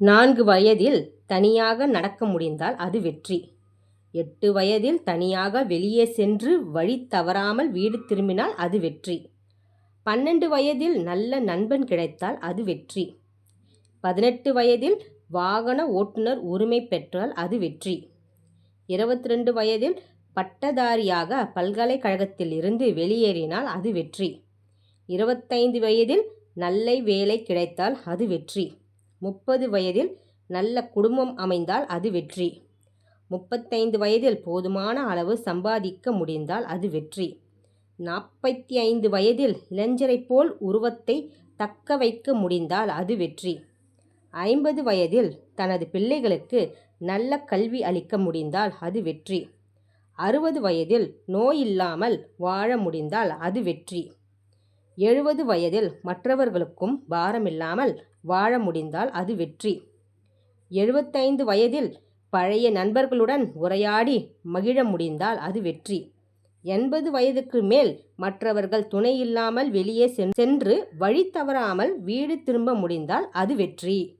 நான்கு வயதில் தனியாக நடக்க முடிந்தால் அது வெற்றி. எட்டு வயதில் தனியாக வெளியே சென்று வழி தவறாமல் வீடு திரும்பினால் அது வெற்றி. பன்னெண்டு வயதில் நல்ல நண்பன் கிடைத்தால் அது வெற்றி. பதினெட்டு வயதில் வாகன ஓட்டுநர் உரிமை பெற்றால் அது வெற்றி. இருபத்திரண்டு வயதில் பட்டதாரியாக பல்கலைக்கழகத்தில் இருந்து வெளியேறினால் அது வெற்றி. இருபத்தைந்து வயதில் நல்ல வேலை கிடைத்தால் அது வெற்றி. முப்பது வயதில் நல்ல குடும்பம் அமைந்தால் அது வெற்றி. முப்பத்தைந்து வயதில் போதுமான அளவு சம்பாதிக்க முடிந்தால் அது வெற்றி. நாற்பத்தி ஐந்து வயதில் இளைஞரைப் போல் உருவத்தை தக்க வைக்க முடிந்தால் அது வெற்றி. ஐம்பது வயதில் தனது பிள்ளைகளுக்கு நல்ல கல்வி அளிக்க முடிந்தால் அது வெற்றி. அறுபது வயதில் நோய் இல்லாமல் வாழ முடிந்தால் அது வெற்றி. எழுபது வயதில் மற்றவர்களுக்கும் பாரமில்லாமல் வாழ முடிந்தால் அது வெற்றி. எழுபத்தைந்து வயதில் பழைய நண்பர்களுடன் உரையாடி மகிழ முடிந்தால் அது வெற்றி. எண்பது வயதுக்கு மேல் மற்றவர்கள் துணை இல்லாமல் வெளியே சென்று வழி தவறாமல் வீடு திரும்ப முடிந்தால் அது வெற்றி.